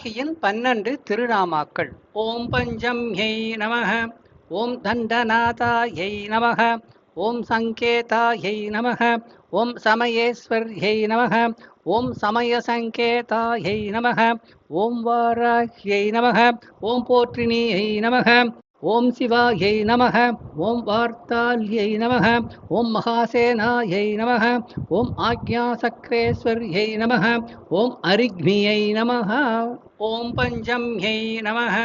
ஸ்ரீ பன்னெண்டு திருநாமாக்கள். ஓம் பஞ்சம் ஹை நமக ஓம் தண்டநாதாயை நமக ஓம் சங்கேதாயை நமக ஓம் சமயேஸ்வர்யை நமக ஓம் சமய சமயசங்கேதாயை நமக ஓம் வாராஹ்யை நமக ஓம் போற்றினியை நமக ஓம் சிவாயை நமக ஓம் வார்த்தால்யை நமக ஓம் மகாசேனாயை நமக ஓம் ஆக்யா ஆக்ஞாசக்ரேஸ்வர்யை நமக ஓம் அரிக்மியை நமக ஓம் பஞ்சம்யை நமக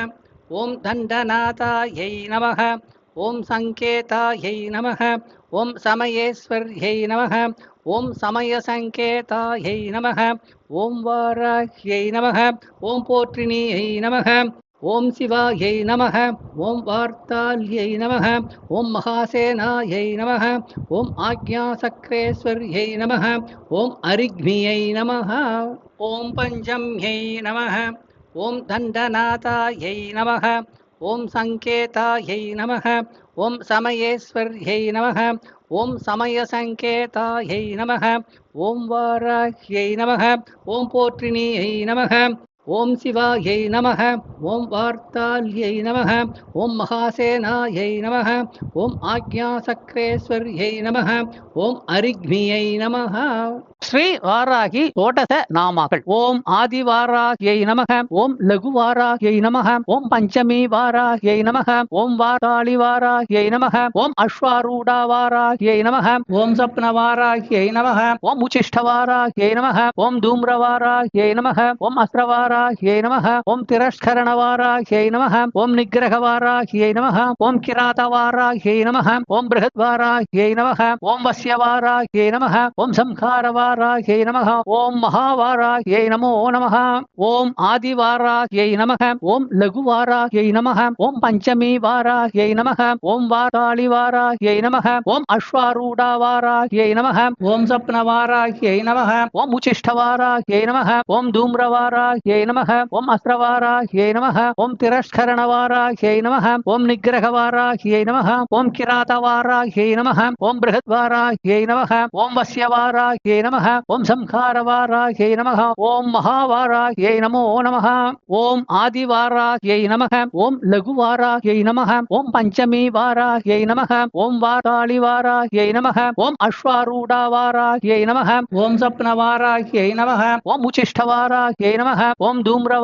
ஓம் தண்டநாதாயை நமக ஓம் சங்கேதாயை நமக ஓம் சமயேஸ்வர்யை நமக ஓம் சமயசங்கேதாயை நமக ஓம் வாராஹ்யை நமக ஓம் போற்றினியை நமக ஓம் சிவாயை நமக ஓம் வார்த்தால்யை நமக ஓம் மகாசேனாயை நமக ஓம் ஆக்ஞாசக்ரேஸ்வர்யை நமக ஓம் அரிக்மியை நமக ஓம் பஞ்சம்யை நமக ஓம் தண்டநாதாயை நமக ஓம் சங்கேதாயை நமக ஓம் சமயேஸ்வர்யை நமக ஓம் சமயசங்கேதாயை நமக ஓம் வாராஹ்யை நமக ஓம் போற்றினியை நமக ஓம் சிவாயை நமக ஓம் வார்த்தால்யை நமக ஓம் மகாசேனாயை நமக ஓம் ஆக்யா ஆக்ஞாசக்ரேஸ்வர்யை நமக ஓம் அரிக்மியை நமக. ஸ்ரீ வாராகி தோட்டச நாமாக்கள் ஓம் ஆதி வாராகியை நமக ஓம் லகு வாராகியை நமக ஓம் பஞ்சமி வாராகியை நமக ஓம் வாராளி வாராகியை நமக ஓம் அஸ்வாரூடா வாராகியை நமக ஓம் சப்ன வாராகியை நமக ஓம் உச்சிஷ்ட வாராகியை நமக ஓம் தூம்ர வாராகியை நமக ஓம் அஸ்ரவாராகியை நமக ஓம் திரஸ்கரண வாராகியை நமக ஓம் நிகிரக வாராகியை நமக ஓம் கிராத வாராகியை நமக ஓம் பிருகத் வாராகியை நமக ஓம் வசிய வாராகியை நமக ஓம் சம்ஹார வாராகியை நமக ஓம் மகாவாராகியை நமோ நமக ஓம் ஆதி வாராகியை நமக ஓம் லகு வாராகியை நமக ஓம் பஞ்சமி வாராகியை நமக ஓம் வாராளி வாராகியை நமக ஓம் அஸ்வாரூடா வாராகியை நமக ஓம் சப்ன வாராகியை நமக ஓம் உச்சிஷ்ட வாராகியை நமக ஓம் தூம்ர வாராகியை நமக ஓம் அஸ்ரவாராகியை நமக ஓம் திரஸ்கரண வாராகியை நமக ஓம் நிகிரக வாராகியை நமக ஓம் கிராத வாராகியை நமக ஓம் பிருகத் வாராகியை நமக ஓம் வசிய வாராகியை நமக ஓம் சம்ஹார வாராகியை நமக ஓம் மகாவாராகியை நமோ நமக ஓம் ஆதி வாராகியை நமக ஓம் லகு வாராகியை நமக ஓம் பஞ்சமி வாராகியை நமக ஓம் வாராளி வாராகியை நமக ஓம் அஸ்வாரூடா வாராகியை நமக ஓம் சப்ன வாராகியை நமக ஓம் உச்சிஷ்ட வாராகியை நமக ஓம் தூம்ர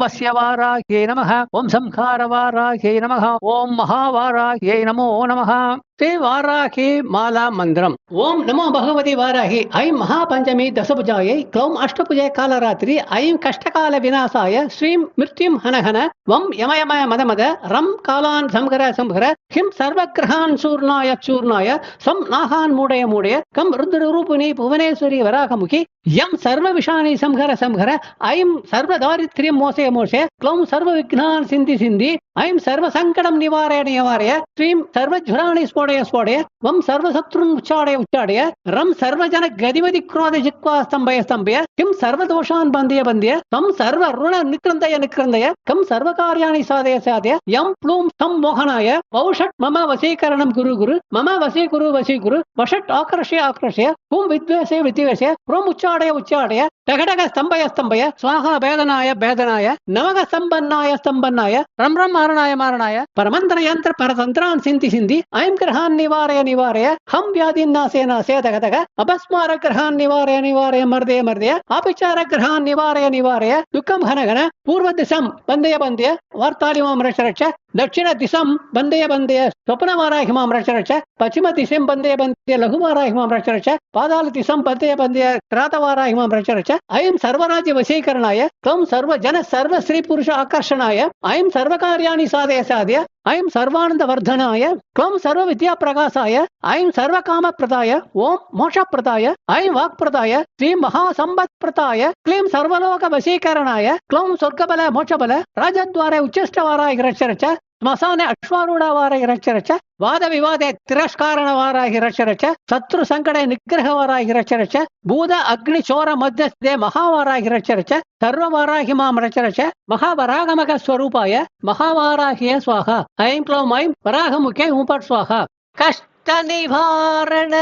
வாராகியை நமக. ஓம் அஸ்ரவாராகியை நமக. ஓம் திரஸ்கரண வாராகியை நமக. வசிய நமக ஓம் சம்ஹார நமக ஓம் நமோ நமக ஸ்ரீ வாராகி மாலா மந்திரம். ஓம் நமோ பகவதி வாராகி. ஐம் மகாபஞ்சமி தசபுஜாயை. க்ளௌம் அஷ்டபுஜே காலராத்திரி. ஐம் கஷ்டகால விநாசாய. ஸ்ரீம் மிருத்யும் ஹனஹன. வம் யமயமய மதமத. ரம் காலான் சம்ஹர சம்ஹர. ஹிம் சர்வகிரகான் சூர்ணாய சூர்ணாய. சம் நாகான் மூடய மூடய. கம் ருத்ர ரூபிணி புவனேஸ்வரி வராகமுகி. யம் சர்வ விஷாணி சம்ஹர சம்ஹர. ஐம் சர்வ தாரித்ரியம் மோசய மோசே க்ளௌம் சர்வ விக்னான் சிந்தி சிந்தி. ஐம் சர்வ சங்கடம் நிவாரய நிவாரய ஸ்ரீம் சர்வ ஜுராணி ஸ்போடைய ஸ்போடைய வம் சர்வ சத்ருன் உச்சாடைய உச்சாடைய ரம் சர்வஜன கதிமதி குரோத ஜிக்வா ஸ்தம்பய ஸ்தம்பய கிம் சர்வ தோஷான் பந்திய பந்திய தம் சர்வ ருண நிக்ரந்தய நிக்ரந்தய கம் சர்வ காரியாணி சாதய சாதய யம் ப்ளூம் தம் மோகனாய பௌஷட் மம வசீகரணம் குரு குரு மம வசீ குரு வசீ குரு வஷட் ஆக்ரஷய ஆக்ரஷய பூம் வித்வேஷே வித்வேஷே புறம் உச்சாடைய உச்சாடைய டகடக ஸ்தம்பய ஸ்தம்பய சுவாகா பேதனாய பேதனாய நவக ஸ்தம்பன்னாய ஸ்தம்பன்னாய ரம் ரம் மாரணாய மாரணாய பரமந்திர யந்திர பரதந்திரான் சிந்தி சிந்தி ஐம் கிரகான் நிவாரய நிவாரய ஹம் வியாதின் நாசே நாசே தக தக அபஸ்மார கிரகான் நிவாரய நிவாரய மர்தய மர்தய ஆபிச்சார கிரகான் நிவாரய நிவாரய துக்கம் ஹனகன பூர்வ திசம் பந்தய பந்தய வார்த்தாலிமாம் ரட்ச ரட்ச ದಕ್ಷಿಣ ದಿಶಂ ಬಂದೆಯ ಬಂದೆಯ ಸ್ವಪ್ನ ವಾರಾಹಿ ಮಾಂ ರಕ್ಷ ರಕ್ಷ ಪಶ್ಚಿಮ ದಿಶಂ ಬಂದೆಯ ಬಂದೆಯ ಲಘು ವಾರಾಹಿ ಮಾಂ ರಕ್ಷ ರಕ್ಷ ಪಾದಾಲ ದಿಶಂ ಬಂದೆಯ ಬಂದೆಯ ಕ್ರಾತ ವಾರಾಹಿ ಮಾಂ ರಕ್ಷ ರಕ್ಷ ಅಯಂ ಸರ್ವರಾಜ್ಯ ವಶೀಕರಣಾಯ ತ್ವಂ ಸರ್ವ ಜನ ಸರ್ವ ಸ್ತ್ರೀ ಪುರುಷ ಆಕರ್ಷಣಾಯ ಅಯಂ ಸರ್ವ ಕಾರ್ಯಾಣಿ ಸಾಧಯ ಸಾಧ್ಯ ஐம் சர்வானந்த வர்தனாய துவம் சர்வ வித்யா பிரகாசாய ஐம் சர்வ காம பிரதாய ஓம் மோஷ பிரதாய ஐம் வாக் பிரதாய ஸ்ரீம் மகா சம்பத் பிரதாய கிளீம் சர்வலோக வசீகரனாய க்ளௌம் சொர்க்கபல மோட்சபல ராஜத்வார உச்சஷ்டவாராய கிரட்சரச்ச ಸ್ಮಶಾನೆ ಅಶ್ವಾರೂಢವಾರಾಗಿ ರಚ ರಚ ವಾದ ವಿವಾದ ತಿರಸ್ಕಾರಣವಾರಾಗಿ ರಚ ರಚ ಶತ್ರು ಸಂಕಟ ನಿಗ್ರಹವಾರಾಗಿ ರಚ ರಚ ಭೂದ ಅಗ್ನಿ ಚೋರ ಮಧ್ಯಸ್ಥೆ ಮಹಾವಾರಾಗಿ ರಚ ರಚ ಸರ್ವವಾರಾಹಿ ಮಾಂ ರಚ ರಚ ಮಹಾವರಾಗಮಕ ಸ್ವರೂಪಾಯ ಮಹಾವಾರಾಹಿಯ ಸ್ವಾಹ ಐಂ ಕ್ಲೌಂ ಐಂ ವರಾಹಮುಖೆ ಉಪಟ್ ಸ್ವಾಹ ಕಷ್ಟ ನಿವಾರಣ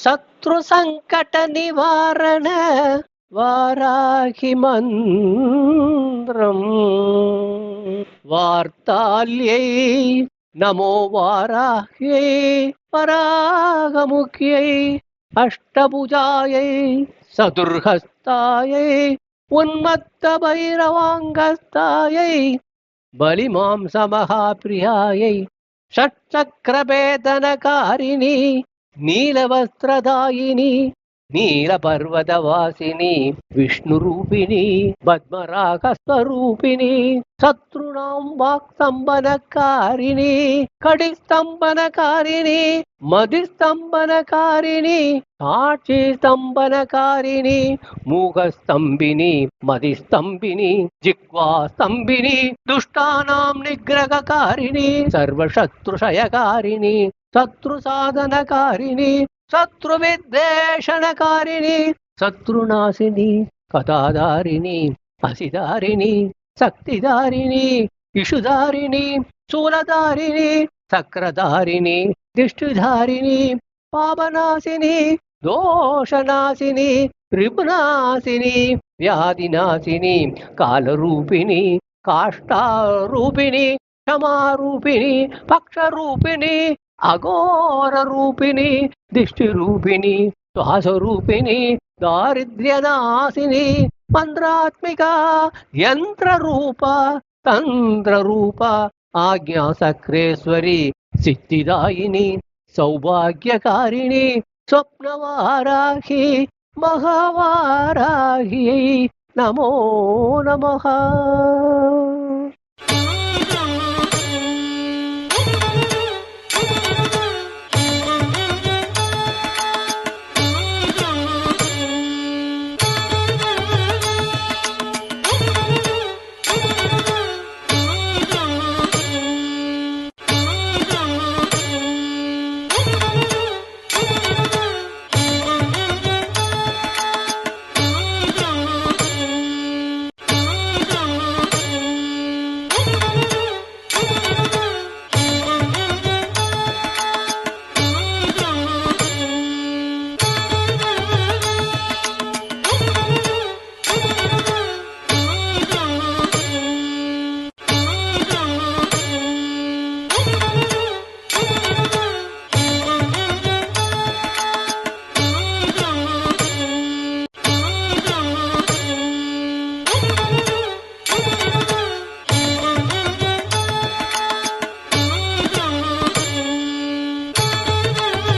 ಶತ್ರು ಸಂಕಟ ನಿವಾರಣ ವಾರಾಹಿ ಮಂತ್ರಂ வார்த்தால்யை நமோ வாராஹ்யை வராகமுக்கியை அஷ்டபுஜாயை சதுர்ஹஸ்தாயை உன்மத்த பைரவாங்கஸ்தாயை बलिमांसमहाप्रियायै षट्चक्रवेतनकारिणी नीलवस्त्रदायिनी నీల పర్వత వాసిని విష్ణు రూపిణి పద్మరాగ స్వరూపిణి నీలపర్వతవాసిని వాక్ స్తంభనకారిణి కడి స్తంభనకారిణి కడిస్తంభనకారిణి మదిస్తంభనకారిణి సాక్షి స్తంభనకారిణి మూగ స్తంభిని మధి స్తంభిని మదిస్తంభిని జిగ్వాస్తంభిని దుష్టానాం నిగ్రహకారిణి సర్వశత్రుషయకారిణి శత్రు సాధనకారిణి శత్రు విద్వేషణకారిణి శత్రునాశిని కథాదారిణి అసిదారిణి శక్తిదారిణి ఇషుదారిణి చూలదారిణి చక్రధారిణి దిష్టిధారిణి పాపనాశిని దోషనాశిని త్రిపునాశిని వ్యాధినాశిని కాలరూపిణి కాష్టారూపిణి క్షమారూపిణి పక్షరూపిణి అఘోర రూపిణి దిష్టి రూపిణి శ్వాస రూపిణి దారిద్ర్యదాసిని మంత్రాత్మిక యంత్ర రూప తంత్ర రూప ఆజ్ఞా సక్రేశ్వరి సిద్ధిదాయిని సౌభాగ్యకారిణి స్వప్నవారాహి మహావారాహి నమో నమ.